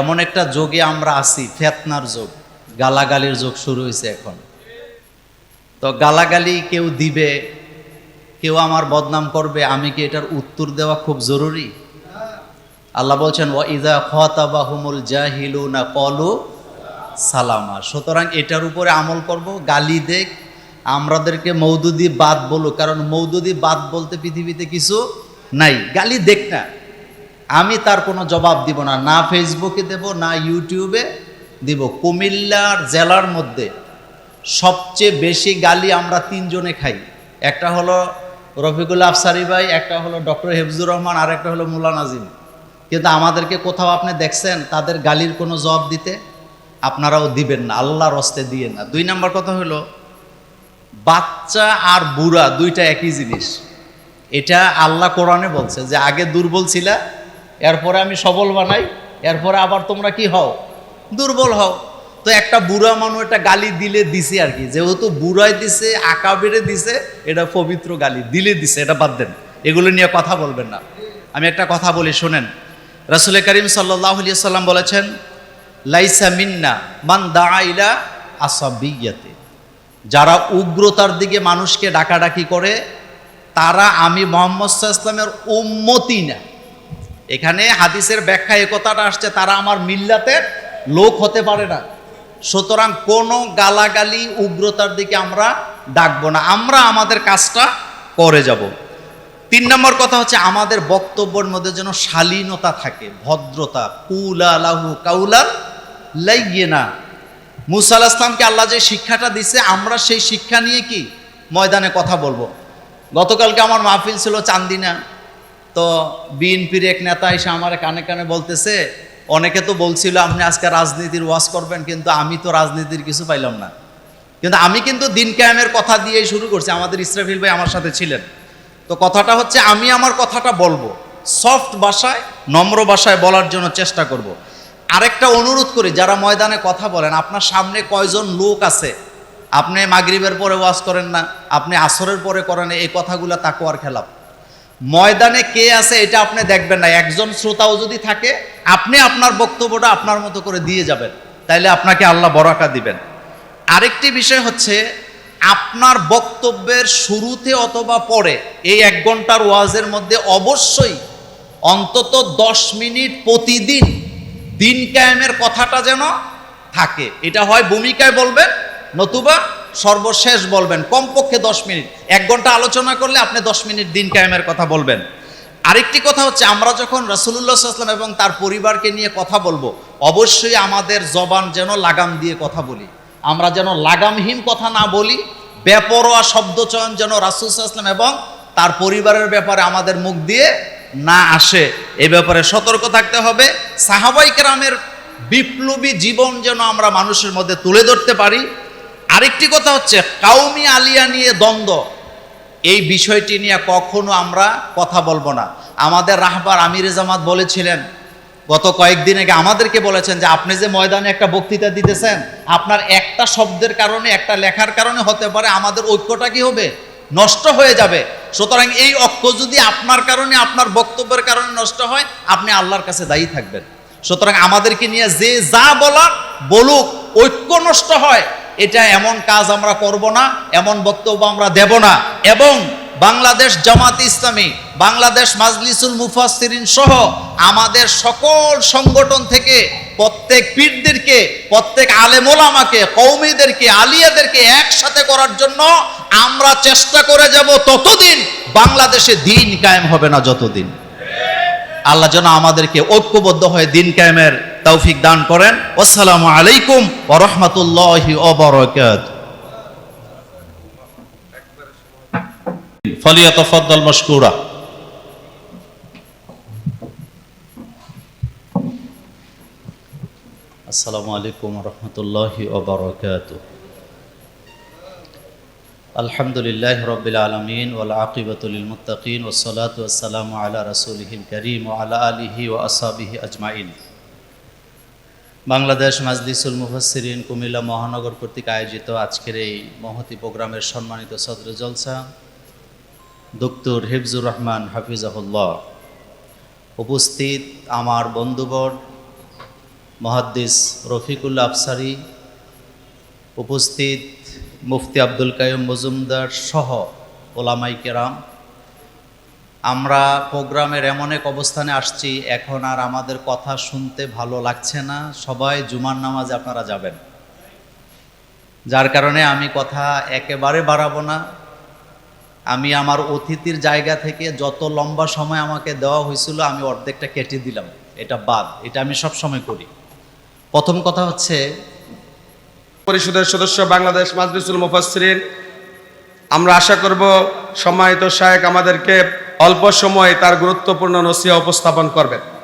এমন একটা যোগে আমরা আছি, ফেতনার যোগ। গালাগালির যোগ শুরু হয়েছে এখন। তো গালাগালি কেউ দিবে, কেউ আমার বদনাম করবে, আমি কি এটার উত্তর দেওয়া খুব জরুরি? আল্লাহ বলছেন ওয়া ইজা খতাবাহুমুল জাহিলুনা কলু সালামা। সুতরাং এটার উপরে আমল করব, গালি দেখ আমাদেরকে মৌদুদি বাদ বলো কারণ মৌদুদি বাদ বলতে পৃথিবীতে কিছু নাই। গালি দেখ না। আমি তার কোনো জবাব দিব না না ফেসবুকে দেব, না ইউটিউবে দিব। কুমিল্লার জেলার মধ্যে সবচেয়ে বেশি গালি আমরা তিনজনে খাই। একটা হলো রফিকুল আফসারি ভাই, একটা হলো ডক্টর হেফজুর রহমান, আর একটা হলো মুলা নাজিম। কিন্তু আমাদেরকে কোথাও আপনি দেখছেন তাদের গালির কোনো জবাব দিতে? আপনারাও দিবেন না, আল্লাহর রস্তে দিয়ে না। দুই নম্বর কথা হলো, বাচ্চা আর বুড়া দুইটা একই জিনিস। এটা আল্লাহ কোরআনে বলছে যে, আগে দুর্বল ছিলা এরপরে আমি সবল বানাই, এরপরে আবার তোমরা কি হও? দুর্বল হও। তো একটা বুড়া মানুষ একটা গালি দিলে দিছে আর কি। যেহেতু বুড়াই দিছে আঁকা বেড়ে দিছে, এটা পবিত্র গালি, দিলে দিছে, এটা বাদ দেন। এগুলো নিয়ে কথা বলবেন না। আমি একটা কথা বলি, শোনেন। রাসুল করিম সাল্লাহ সাল্লাম বলেছেন, লাইসা মিন্না মান দাইলা আসাবিয়াতে। যারা উগ্রতার দিকে মানুষকে ডাকাডাকি করে, তারা আমি মোহাম্মদ ইসলামের উম্মতি না। এখানে হাদিসের ব্যাখ্যা এ কথাটা আসছে, তারা আমার মিল্লাতের লোক হতে পারে না। সুতরাং কোনো গালাগালি, উগ্রতার দিকে আমরা ডাকবো না। আমরা আমাদের কাজটা করে যাব। তিন নম্বর কথা হচ্ছে, আমাদের বক্তব্যের মধ্যে যেন শালীনতা থাকে, ভদ্রতা। কুলা লাহু কাউলাল লাইয়ে না মুসা ইসলামকে আল্লাহ যে শিক্ষাটা দিছে, আমরা সেই শিক্ষা নিয়ে কি ময়দানে কথা বলব? গতকালকে আমার মাহফিল ছিল চান্দিনা। তো বিএনপির এক নেতা এসে আমার কানে কানে বলতেছে, অনেকে তো বলছিল, আপনি আজকে রাজনীতির ওয়াজ করবেন, কিন্তু আমি তো রাজনীতির কিছু পাইলাম না। কিন্তু আমি কিন্তু দিন ক্যামের কথা দিয়েই শুরু করছি, আমাদের ইসরাফিল ভাই আমার সাথে ছিলেন। তো কথাটা হচ্ছে, আমি আমার কথাটা বলব, সফট ভাষায়, নম্র ভাষায় বলার জন্য চেষ্টা করব। আরেকটা অনুরোধ করি, যারা ময়দানে কথা বলেন, আপনার সামনে কয়জন লোক আছে? আপনি মাগরিবের পরে ওয়াজ করেন না, আপনি আসরের পরে করেন এই কথাগুলো তাকুয়ার খেলাপ। ময়দানে কে আছে এটা আপনি দেখবেন না। একজন শ্রোতাও যদি থাকে, আপনি আপনার বক্তব্যটা আপনার মতো করে দিয়ে যাবেন। তাইলে আপনাকে আল্লাহ বরাকা দিবেন। আরেকটি বিষয় হচ্ছে, আপনার বক্তব্যের শুরুতে অথবা পরে এই এক ঘণ্টার ওয়াজের মধ্যে অবশ্যই অন্তত দশ মিনিট প্রতিদিন দিন কায়েমের কথাটা যেন থাকে। এটা হয় ভূমিকায় বলবেন, নতুবা সর্বশেষ বলবেন, কমপক্ষে দশ মিনিট। এক ঘণ্টা আলোচনা করলে আপনি দশ মিনিট দিন কায়েমের কথা বলবেন। আরেকটি কথা হচ্ছে, আমরা যখন রসুল্লাহ আসলাম এবং তার পরিবারকে নিয়ে কথা বলব, অবশ্যই আমাদের জবান যেন লাগাম দিয়ে কথা বলি। আমরা যেন লাগামহীন কথা না বলি, বেপরোয়া শব্দচয়ন যেন রাসুল আসলাম এবং তার পরিবারের ব্যাপারে আমাদের মুখ দিয়ে না আসে। এ ব্যাপারে সতর্ক থাকতে হবে। সাহাবাই কেরামের বিপ্লবী জীবন যেন আমরা মানুষের মধ্যে তুলে ধরতে পারি। আরেকটি কথা হচ্ছে, কাউমি আলিয়া নিয়ে দ্বন্দ্ব। এই বিষয়টি নিয়ে কখনো আমরা কথা বলব না। আমাদের রাহবার আমির জামাত বলেছিলেন, গত কয়েকদিন আগে আমাদেরকে বলেছেন যে, আপনি যে ময়দানে একটা বক্তৃতা দিতেছেন, আপনার একটা শব্দের কারণে, একটা লেখার কারণে হতে পারে আমাদের ঐক্যটা কি হবে? নষ্ট হয়ে যাবে। সুতরাং এই ঐক্য যদি আপনার কারণে, আপনার বক্তব্যের কারণে নষ্ট হয়, আপনি আল্লাহর কাছে দায়ী থাকবেন। সুতরাং আমাদেরকে নিয়ে যে যা বলার বলুক, ঐক্য নষ্ট হয়। এটা এমন কাজ আমরা করব না, এমন বক্তব্য আমরা দেব না। এবং বাংলাদেশ জামাত ইসলামী, বাংলাদেশ মাজলিসুল মুফাসসিরিন সহ আমাদের সকল সংগঠন থেকে প্রত্যেক পীরদেরকে, প্রত্যেক আলেমোলামাকে কৌমিদেরকে আলিয়াদেরকে একসাথে করার জন্য আমরা চেষ্টা করে যাব ততদিন বাংলাদেশে দিন কায়েম হবে না যতদিন। আল্লাহ যেন আমাদেরকে ঐক্যবদ্ধ হয়ে দিন কায়েমের তৌফিক দান করেন। আসসালামু আলাইকুম ওয়া রাহমাতুল্লাহি ওয়া বারাকাত ফলিয়াতাফাদ্দাল মাশকুরা। আসসালামু আলাইকুম ওয়া রাহমাতুল্লাহি ওয়া বারাকাত الحمد لله رب العالمين والعاقبة للمتقين والصلاة والسلام على رسوله الكريم وعلى آله وأصحابه أجمعين বাংলাদেশ মাজলিসুল মুফাসসিরিন কুমিল্লা মহানগর কর্তৃক আয়োজিত আজকের এই মহতি প্রোগ্রামের সম্মানিত সদর জলসা, ডক্টর হিফজুর রহমান হাফিজাহুল্লাহ। উপস্থিত আমার বন্ধুবর, মহাদ্দিস রফিকুল আফসারি, উপস্থিত মুফতি আব্দুল কায়ুম মজুমদার সহ ওলামাই কেরাম আমরা প্রোগ্রামের এমন এক অবস্থানে আসছি, এখন আর আমাদের কথা শুনতে ভালো লাগছে না। সবাই জুমার নামাজে আপনারা যাবেন। যার কারণে আমি কথা একেবারে বাড়াবো না। আমি আমার অতিথির জায়গা থেকে যত লম্বা সময় আমাকে দেওয়া হয়েছিল, আমি অর্ধেকটা কেটে দিলাম। এটা বাদ, এটা আমি সব সময় করি। প্রথম কথা হচ্ছে, পরিষদের সদস্য বাংলাদেশ মাজলিসুল মুফাসসিরিন, আমরা আশা করব সম্মানিত শায়েক আমাদেরকে অল্প সময়ে তার গুরুত্বপূর্ণ নসিয়া উপস্থাপন করবেন।